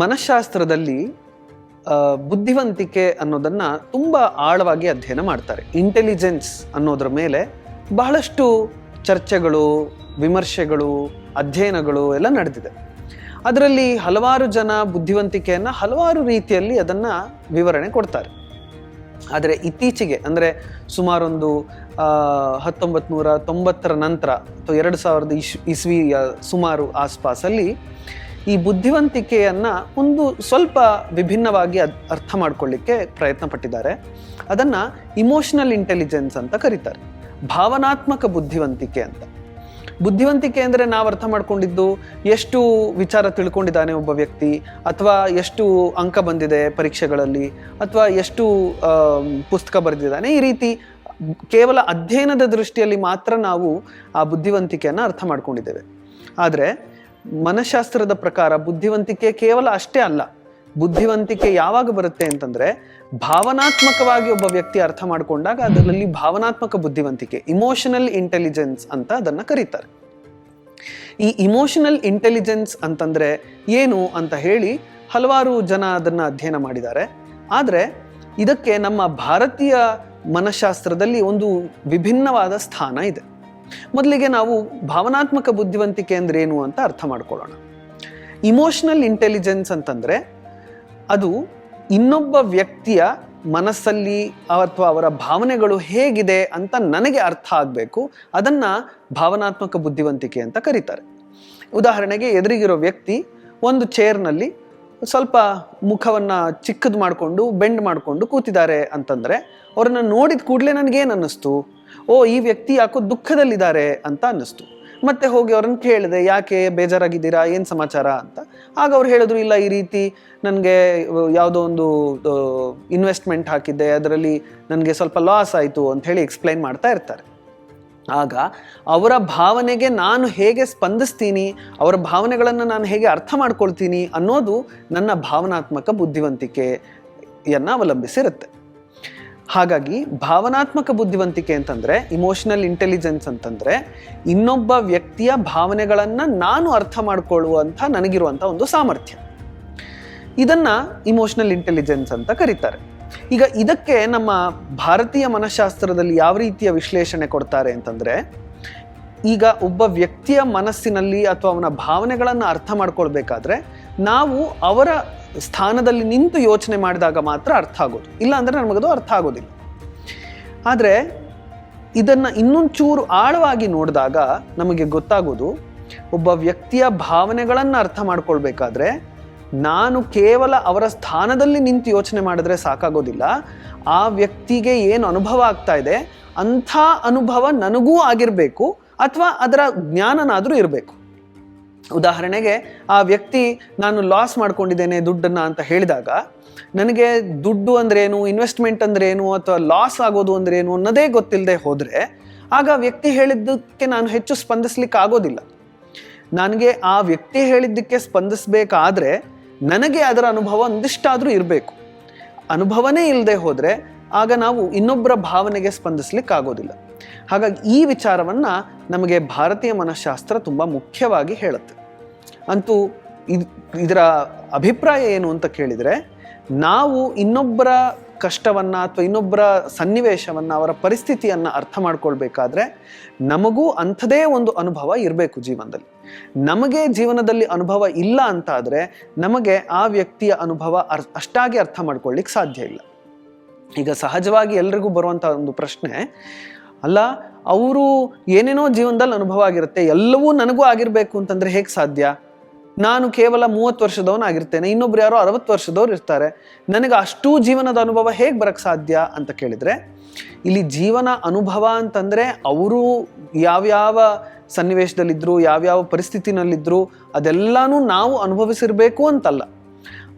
ಮನಃಶಾಸ್ತ್ರದಲ್ಲಿ ಬುದ್ಧಿವಂತಿಕೆ ಅನ್ನೋದನ್ನ ತುಂಬಾ ಆಳವಾಗಿ ಅಧ್ಯಯನ ಮಾಡ್ತಾರೆ. ಇಂಟೆಲಿಜೆನ್ಸ್ ಅನ್ನೋದ್ರ ಮೇಲೆ ಬಹಳಷ್ಟು ಚರ್ಚೆಗಳು, ವಿಮರ್ಶೆಗಳು, ಅಧ್ಯಯನಗಳು ಎಲ್ಲ ನಡೆದಿದೆ. ಅದರಲ್ಲಿ ಹಲವಾರು ಜನ ಬುದ್ಧಿವಂತಿಕೆಯನ್ನ ಹಲವಾರು ರೀತಿಯಲ್ಲಿ ಅದನ್ನ ವಿವರಣೆ ಕೊಡ್ತಾರೆ. ಆದರೆ ಇತ್ತೀಚೆಗೆ, ಅಂದರೆ ಸುಮಾರೊಂದು ಹತ್ತೊಂಬತ್ತು ನೂರ ತೊಂಬತ್ತರ ನಂತರ, ಅಥವಾ ಎರಡು ಸಾವಿರದ ಇಶ್, ಇಸ್ವಿಯ ಸುಮಾರು ಆಸ್ಪಾಸಲ್ಲಿ ಈ ಬುದ್ಧಿವಂತಿಕೆಯನ್ನ ಒಂದು ಸ್ವಲ್ಪ ವಿಭಿನ್ನವಾಗಿ ಅರ್ಥ ಮಾಡ್ಕೊಳ್ಳಿಕ್ಕೆ ಪ್ರಯತ್ನ ಪಟ್ಟಿದ್ದಾರೆ ಅದನ್ನ ಇಮೋಷನಲ್ ಇಂಟೆಲಿಜೆನ್ಸ್ ಅಂತ ಕರೀತಾರೆ. ಭಾವನಾತ್ಮಕ ಬುದ್ಧಿವಂತಿಕೆ ಅಂತ. ಬುದ್ಧಿವಂತಿಕೆ ಅಂದರೆ ನಾವು ಅರ್ಥ ಮಾಡ್ಕೊಂಡಿದ್ದು ಎಷ್ಟು ವಿಚಾರ ತಿಳ್ಕೊಂಡಿದ್ದಾನೆ ಒಬ್ಬ ವ್ಯಕ್ತಿ, ಅಥವಾ ಎಷ್ಟು ಅಂಕ ಬಂದಿದೆ ಪರೀಕ್ಷೆಗಳಲ್ಲಿ, ಅಥವಾ ಎಷ್ಟು ಪುಸ್ತಕ ಬರೆದಿದ್ದಾನೆ, ಈ ರೀತಿ ಕೇವಲ ಅಧ್ಯಯನದ ದೃಷ್ಟಿಯಲ್ಲಿ ಮಾತ್ರ ನಾವು ಆ ಬುದ್ಧಿವಂತಿಕೆಯನ್ನು ಅರ್ಥ ಮಾಡ್ಕೊಂಡಿದ್ದೇವೆ. ಆದರೆ ಮನಃಶಾಸ್ತ್ರದ ಪ್ರಕಾರ ಬುದ್ಧಿವಂತಿಕೆ ಕೇವಲ ಅಷ್ಟೇ ಅಲ್ಲ, ಬುದ್ಧಿವಂತಿಕೆ ಯಾವಾಗ ಬರುತ್ತೆ ಅಂತಂದ್ರೆ ಭಾವನಾತ್ಮಕವಾಗಿ ಒಬ್ಬ ವ್ಯಕ್ತಿ ಅರ್ಥ ಮಾಡಿಕೊಂಡಾಗ ಅದರಲ್ಲಿ ಭಾವನಾತ್ಮಕ ಬುದ್ಧಿವಂತಿಕೆ ಇಮೋಷನಲ್ ಇಂಟೆಲಿಜೆನ್ಸ್ ಅಂತ ಅದನ್ನ ಕರೀತಾರೆ. ಈ ಇಮೋಷನಲ್ ಇಂಟೆಲಿಜೆನ್ಸ್ ಅಂತಂದ್ರೆ ಏನು ಅಂತ ಹೇಳಿ ಹಲವಾರು ಜನ ಅದನ್ನ ಅಧ್ಯಯನ ಮಾಡಿದ್ದಾರೆ. ಆದರೆ ಇದಕ್ಕೆ ನಮ್ಮ ಭಾರತೀಯ ಮನಃಶಾಸ್ತ್ರದಲ್ಲಿ ಒಂದು ವಿಭಿನ್ನವಾದ ಸ್ಥಾನ ಇದೆ. ಮೊದಲಿಗೆ ನಾವು ಭಾವನಾತ್ಮಕ ಬುದ್ಧಿವಂತಿಕೆ ಅಂದ್ರೆ ಏನು ಅಂತ ಅರ್ಥ ಮಾಡ್ಕೊಳ್ಳೋಣ. ಇಮೋಷನಲ್ ಇಂಟೆಲಿಜೆನ್ಸ್ ಅಂತಂದ್ರೆ ಅದು ಇನ್ನೊಬ್ಬ ವ್ಯಕ್ತಿಯ ಮನಸ್ಸಲ್ಲಿ ಅಥವಾ ಅವರ ಭಾವನೆಗಳು ಹೇಗಿದೆ ಅಂತ ನನಗೆ ಅರ್ಥ ಆಗಬೇಕು. ಅದನ್ನ ಭಾವನಾತ್ಮಕ ಬುದ್ಧಿವಂತಿಕೆ ಅಂತ ಕರೀತಾರೆ. ಉದಾಹರಣೆಗೆ ಎದುರಿಗಿರೋ ವ್ಯಕ್ತಿ ಒಂದು ಚೇರ್ನಲ್ಲಿ ಸ್ವಲ್ಪ ಮುಖವನ್ನ ಚಿಕ್ಕದು ಮಾಡಿಕೊಂಡು ಬೆಂಡ್ ಮಾಡಿಕೊಂಡು ಕೂತಿದ್ದಾರೆ ಅಂತಂದ್ರೆ ಅವರನ್ನು ನೋಡಿದ ಕೂಡಲೇ ನನಗೇನು ಅನ್ನಿಸ್ತು? ಓ, ಈ ವ್ಯಕ್ತಿ ಯಾಕೋ ದುಃಖದಲ್ಲಿದ್ದಾರೆ ಅಂತ ಅನ್ನಿಸ್ತು. ಮತ್ತೆ ಹೋಗಿ ಅವ್ರನ್ನ ಕೇಳಿದೆ, ಯಾಕೆ ಬೇಜಾರಾಗಿದ್ದೀರಾ, ಏನು ಸಮಾಚಾರ ಅಂತ. ಆಗ ಅವ್ರು ಹೇಳಿದ್ರು, ಇಲ್ಲ, ಈ ರೀತಿ ನನಗೆ ಯಾವುದೋ ಒಂದು ಇನ್ವೆಸ್ಟ್ಮೆಂಟ್ ಹಾಕಿದ್ದೆ, ಅದರಲ್ಲಿ ನನಗೆ ಸ್ವಲ್ಪ ಲಾಸ್ ಆಯಿತು ಅಂತ ಹೇಳಿ ಎಕ್ಸ್ಪ್ಲೈನ್ ಮಾಡ್ತಾ ಇರ್ತಾರೆ. ಆಗ ಅವರ ಭಾವನೆಗೆ ನಾನು ಹೇಗೆ ಸ್ಪಂದಿಸ್ತೀನಿ, ಅವರ ಭಾವನೆಗಳನ್ನು ನಾನು ಹೇಗೆ ಅರ್ಥ ಮಾಡ್ಕೊಳ್ತೀನಿ ಅನ್ನೋದು ನನ್ನ ಭಾವನಾತ್ಮಕ ಬುದ್ಧಿವಂತಿಕೆಯನ್ನು ಅವಲಂಬಿಸಿರುತ್ತೆ. ಹಾಗಾಗಿ ಭಾವನಾತ್ಮಕ ಬುದ್ಧಿವಂತಿಕೆ ಅಂತಂದರೆ ಇಮೋಷನಲ್ ಇಂಟೆಲಿಜೆನ್ಸ್ ಅಂತಂದರೆ, ಇನ್ನೊಬ್ಬ ವ್ಯಕ್ತಿಯ ಭಾವನೆಗಳನ್ನು ನಾನು ಅರ್ಥ ಮಾಡಿಕೊಳ್ಳುವಂಥ, ನನಗಿರುವಂಥ ಒಂದು ಸಾಮರ್ಥ್ಯ. ಇದನ್ನು ಇಮೋಷನಲ್ ಇಂಟೆಲಿಜೆನ್ಸ್ ಅಂತ ಕರೀತಾರೆ. ಈಗ ಇದಕ್ಕೆ ನಮ್ಮ ಭಾರತೀಯ ಮನಃಶಾಸ್ತ್ರದಲ್ಲಿ ಯಾವ ರೀತಿಯ ವಿಶ್ಲೇಷಣೆ ಕೊಡ್ತಾರೆ ಅಂತಂದರೆ, ಈಗ ಒಬ್ಬ ವ್ಯಕ್ತಿಯ ಮನಸ್ಸಿನಲ್ಲಿ ಅಥವಾ ಅವನ ಭಾವನೆಗಳನ್ನು ಅರ್ಥ ಮಾಡ್ಕೊಳ್ಬೇಕಾದ್ರೆ, ನಾವು ಅವರ ಸ್ಥಾನದಲ್ಲಿ ನಿಂತು ಯೋಚನೆ ಮಾಡಿದಾಗ ಮಾತ್ರ ಅರ್ಥ ಆಗೋದು. ಇಲ್ಲ ಅಂದರೆ ನಮಗದು ಅರ್ಥ ಆಗೋದಿಲ್ಲ. ಆದರೆ ಇದನ್ನು ಇನ್ನೊಂಚೂರು ಆಳವಾಗಿ ನೋಡಿದಾಗ ನಮಗೆ ಗೊತ್ತಾಗೋದು, ಒಬ್ಬ ವ್ಯಕ್ತಿಯ ಭಾವನೆಗಳನ್ನು ಅರ್ಥ ಮಾಡ್ಕೊಳ್ಬೇಕಾದ್ರೆ ನಾನು ಕೇವಲ ಅವರ ಸ್ಥಾನದಲ್ಲಿ ನಿಂತು ಯೋಚನೆ ಮಾಡಿದ್ರೆ ಸಾಕಾಗೋದಿಲ್ಲ. ಆ ವ್ಯಕ್ತಿಗೆ ಏನು ಅನುಭವ ಆಗ್ತಾ ಇದೆ, ಅಂಥ ಅನುಭವ ನನಗೂ ಆಗಿರಬೇಕು, ಅಥವಾ ಅದರ ಜ್ಞಾನನಾದರೂ ಇರಬೇಕು. ಉದಾಹರಣೆಗೆ, ಆ ವ್ಯಕ್ತಿ, ನಾನು ಲಾಸ್ ಮಾಡ್ಕೊಂಡಿದ್ದೇನೆ ದುಡ್ಡನ್ನು ಅಂತ ಹೇಳಿದಾಗ, ನನಗೆ ದುಡ್ಡು ಅಂದ್ರೇನು ಇನ್ವೆಸ್ಟ್ಮೆಂಟ್ ಅಂದ್ರೇನು, ಅಥವಾ ಲಾಸ್ ಆಗೋದು ಅಂದ್ರೇನು ಅನ್ನೋದೇ ಗೊತ್ತಿಲ್ಲದೆ ಹೋದರೆ, ಆಗ ವ್ಯಕ್ತಿ ಹೇಳಿದ್ದಕ್ಕೆ ನಾನು ಹೆಚ್ಚು ಸ್ಪಂದಿಸ್ಲಿಕ್ಕೆ ಆಗೋದಿಲ್ಲ ನನಗೆ ಆ ವ್ಯಕ್ತಿ ಹೇಳಿದ್ದಕ್ಕೆ ಸ್ಪಂದಿಸಬೇಕಾದ್ರೆ, ನನಗೆ ಅದರ ಅನುಭವ ಒಂದಿಷ್ಟಾದರೂ ಇರಬೇಕು. ಅನುಭವನೇ ಇಲ್ಲದೆ ಹೋದರೆ, ಆಗ ನಾವು ಇನ್ನೊಬ್ಬರ ಭಾವನೆಗೆ ಸ್ಪಂದಿಸ್ಲಿಕ್ಕೆ ಆಗೋದಿಲ್ಲ ಹಾಗಾಗಿ ಈ ವಿಚಾರವನ್ನು ನಮಗೆ ಭಾರತೀಯ ಮನಃಶಾಸ್ತ್ರ ತುಂಬ ಮುಖ್ಯವಾಗಿ ಹೇಳುತ್ತೆ. ಅಂತೂ ಇದು, ಇದರ ಅಭಿಪ್ರಾಯ ಏನು ಅಂತ ಕೇಳಿದರೆ, ನಾವು ಇನ್ನೊಬ್ಬರ ಕಷ್ಟವನ್ನು ಅಥವಾ ಇನ್ನೊಬ್ಬರ ಸನ್ನಿವೇಶವನ್ನು, ಅವರ ಪರಿಸ್ಥಿತಿಯನ್ನು ಅರ್ಥ ಮಾಡ್ಕೊಳ್ಬೇಕಾದ್ರೆ ನಮಗೂ ಅಂಥದೇ ಒಂದು ಅನುಭವ ಇರಬೇಕು ಜೀವನದಲ್ಲಿ. ನಮಗೆ ಜೀವನದಲ್ಲಿ ಅನುಭವ ಇಲ್ಲ ಅಂತಾದರೆ ನಮಗೆ ಆ ವ್ಯಕ್ತಿಯ ಅನುಭವ ಅರ್, ಅಷ್ಟಾಗಿ ಅರ್ಥ ಮಾಡ್ಕೊಳ್ಳಿಕ್ಕೆ ಸಾಧ್ಯ ಇಲ್ಲ. ಈಗ ಸಹಜವಾಗಿ ಎಲ್ರಿಗೂ ಬರುವಂಥ ಒಂದು ಪ್ರಶ್ನೆ ಅಲ್ಲ, ಅವರು ಏನೇನೋ ಜೀವನದಲ್ಲಿ ಅನುಭವ ಆಗಿರುತ್ತೆ, ಎಲ್ಲವೂ ನನಗೂ ಆಗಿರಬೇಕು ಅಂತಂದ್ರೆ ಹೇಗೆ ಸಾಧ್ಯ? ನಾನು ಕೇವಲ ಮೂವತ್ತು ವರ್ಷದವನಾಗಿರ್ತೇನೆ ಇನ್ನೊಬ್ರು ಯಾರೋ ಅರವತ್ತು ವರ್ಷದವ್ರು ಇರ್ತಾರೆ, ನನಗೆ ಅಷ್ಟೂ ಜೀವನದ ಅನುಭವ ಹೇಗೆ ಬರಕ್ಕೆ ಸಾಧ್ಯ ಅಂತ ಕೇಳಿದ್ರೆ, ಇಲ್ಲಿ ಜೀವನ ಅನುಭವ ಅಂತಂದ್ರೆ ಅವರು ಯಾವ್ಯಾವ ಸನ್ನಿವೇಶದಲ್ಲಿದ್ರು, ಯಾವ್ಯಾವ ಪರಿಸ್ಥಿತಿನಲ್ಲಿದ್ದರು ಅದೆಲ್ಲಾನು ನಾವು ಅನುಭವಿಸಿರಬೇಕು ಅಂತಲ್ಲ.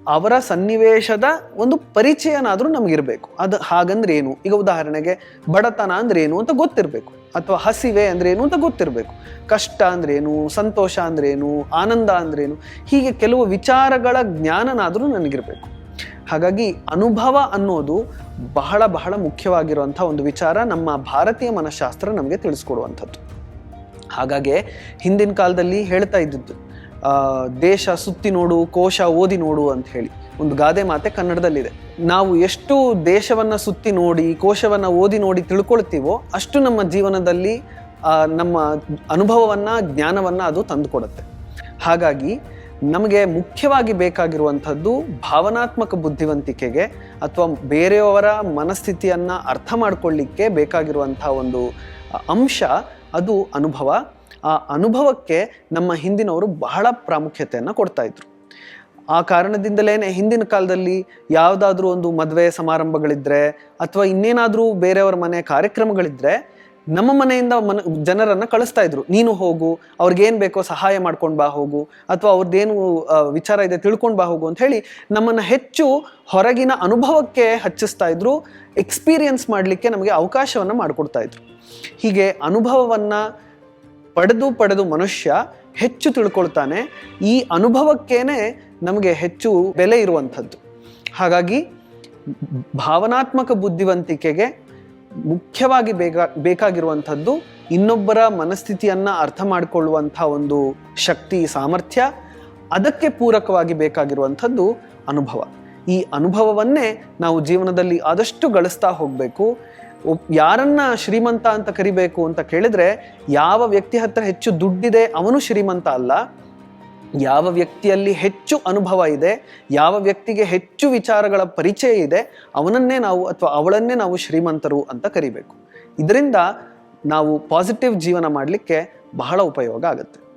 ಅವರ ಸನ್ನಿವೇಶದ ಒಂದು ಪರಿಚಯನಾದರೂ ನಮಗಿರಬೇಕು. ಅದು ಹಾಗಂದ್ರೆ ಏನು? ಈಗ ಉದಾಹರಣೆಗೆ ಬಡತನ ಅಂದ್ರೆ ಏನು ಅಂತ ಗೊತ್ತಿರಬೇಕು. ಅಥವಾ ಹಸಿವೆ ಅಂದ್ರೆ ಏನು ಅಂತ ಗೊತ್ತಿರಬೇಕು. ಕಷ್ಟ ಅಂದ್ರೇನು ಸಂತೋಷ ಅಂದ್ರೇನು ಆನಂದ ಅಂದ್ರೇನು ಹೀಗೆ ಕೆಲವು ವಿಚಾರಗಳ ಜ್ಞಾನನಾದರೂ ನನಗಿರಬೇಕು. ಹಾಗಾಗಿ ಅನುಭವ ಅನ್ನೋದು ಬಹಳ ಬಹಳ ಮುಖ್ಯವಾಗಿರುವಂಥ ಒಂದು ವಿಚಾರ ನಮ್ಮ ಭಾರತೀಯ ಮನಃಶಾಸ್ತ್ರ ನಮಗೆ ತಿಳಿಸ್ಕೊಡುವಂಥದ್ದು. ಹಾಗಾಗಿ ಹಿಂದಿನ ಕಾಲದಲ್ಲಿ ಹೇಳ್ತಾ ಇದ್ದದ್ದು ದೇಶ ಸುತ್ತಿ ನೋಡು, ಕೋಶ ಓದಿ ನೋಡು ಅಂತ ಹೇಳಿ. ಒಂದು ಗಾದೆ ಮಾತೆ ಕನ್ನಡದಲ್ಲಿದೆ. ನಾವು ಎಷ್ಟು ದೇಶವನ್ನು ಸುತ್ತಿ ನೋಡಿ, ಕೋಶವನ್ನು ಓದಿ ನೋಡಿ ತಿಳ್ಕೊಳ್ತೀವೋ ಅಷ್ಟು ನಮ್ಮ ಜೀವನದಲ್ಲಿ ನಮ್ಮ ಅನುಭವವನ್ನು, ಜ್ಞಾನವನ್ನು ಅದು ತಂದುಕೊಡುತ್ತೆ. ಹಾಗಾಗಿ ನಮಗೆ ಮುಖ್ಯವಾಗಿ ಬೇಕಾಗಿರುವಂಥದ್ದು ಭಾವನಾತ್ಮಕ ಬುದ್ಧಿವಂತಿಕೆಗೆ ಅಥವಾ ಬೇರೆಯವರ ಮನಸ್ಥಿತಿಯನ್ನು ಅರ್ಥ ಮಾಡಿಕೊಳ್ಳಿಕ್ಕೆ ಬೇಕಾಗಿರುವಂಥ ಒಂದು ಅಂಶ ಅದು ಅನುಭವ. ಆ ಅನುಭವಕ್ಕೆ ನಮ್ಮ ಹಿಂದಿನವರು ಬಹಳ ಪ್ರಾಮುಖ್ಯತೆಯನ್ನು ಕೊಡ್ತಾ ಇದ್ರು. ಆ ಕಾರಣದಿಂದಲೇ ಹಿಂದಿನ ಕಾಲದಲ್ಲಿ ಯಾವುದಾದ್ರೂ ಒಂದು ಮದುವೆ ಸಮಾರಂಭಗಳಿದ್ರೆ ಅಥವಾ ಇನ್ನೇನಾದರೂ ಬೇರೆಯವರ ಮನೆ ಕಾರ್ಯಕ್ರಮಗಳಿದ್ರೆ ನಮ್ಮ ಮನೆಯಿಂದ ಮನ ಜನರನ್ನು ಕಳಿಸ್ತಾ ಇದ್ರು. ನೀನು ಹೋಗು, ಅವ್ರಿಗೇನು ಬೇಕೋ ಸಹಾಯ ಮಾಡ್ಕೊಂಡು ಬಾ ಹೋಗು, ಅಥವಾ ಅವ್ರದ್ದೇನು ವಿಚಾರ ಇದೆ ತಿಳ್ಕೊಂಡು ಬಾ ಹೋಗು ಅಂತ ಹೇಳಿ ನಮ್ಮನ್ನು ಹೆಚ್ಚು ಹೊರಗಿನ ಅನುಭವಕ್ಕೆ ಹಚ್ಚಿಸ್ತಾ ಇದ್ರು ಎಕ್ಸ್ಪೀರಿಯನ್ಸ್ ಮಾಡಲಿಕ್ಕೆ ನಮಗೆ ಅವಕಾಶವನ್ನು ಮಾಡಿಕೊಡ್ತಾ ಇದ್ರು. ಹೀಗೆ ಅನುಭವವನ್ನ ಪಡೆದು ಪಡೆದು ಮನುಷ್ಯ ಹೆಚ್ಚು ತಿಳ್ಕೊಳ್ತಾನೆ, ಈ ಅನುಭವಕ್ಕೇನೆ ನಮಗೆ ಹೆಚ್ಚು ಬೆಲೆ ಇರುವಂಥದ್ದು. ಹಾಗಾಗಿ ಭಾವನಾತ್ಮಕ ಬುದ್ಧಿವಂತಿಕೆಗೆ ಮುಖ್ಯವಾಗಿ ಬೇಕಾ, ಬೇಕಾಗಿರುವಂಥದ್ದು ಇನ್ನೊಬ್ಬರ ಮನಸ್ಥಿತಿಯನ್ನ ಅರ್ಥ ಮಾಡಿಕೊಳ್ಳುವಂಥ ಒಂದು ಶಕ್ತಿ, ಸಾಮರ್ಥ್ಯ, ಅದಕ್ಕೆ ಪೂರಕವಾಗಿ ಬೇಕಾಗಿರುವಂಥದ್ದು ಅನುಭವ. ಈ ಅನುಭವವನ್ನೇ ನಾವು ಜೀವನದಲ್ಲಿ ಆದಷ್ಟು ಗಳಿಸ್ತಾ ಹೋಗಬೇಕು. ಯಾರನ್ನ ಶ್ರೀಮಂತ ಅಂತ ಕರಿಬೇಕು ಅಂತ ಕೇಳಿದ್ರೆ ಯಾವ ವ್ಯಕ್ತಿ ಹತ್ರ ಹೆಚ್ಚು ದುಡ್ಡಿದೆ ಅವನು ಶ್ರೀಮಂತ ಅಲ್ಲ. ಯಾವ ವ್ಯಕ್ತಿಯಲ್ಲಿ ಹೆಚ್ಚು ಅನುಭವ ಇದೆ, ಯಾವ ವ್ಯಕ್ತಿಗೆ ಹೆಚ್ಚು ವಿಚಾರಗಳ ಪರಿಚಯ ಇದೆ, ಅವನನ್ನೇ ನಾವು ಅಥವಾ ಅವಳನ್ನೇ ನಾವು ಶ್ರೀಮಂತರು ಅಂತ ಕರಿಬೇಕು. ಇದರಿಂದ ನಾವು ಪಾಸಿಟಿವ್ ಜೀವನ ಮಾಡಲಿಕ್ಕೆ ಬಹಳ ಉಪಯೋಗ ಆಗುತ್ತೆ.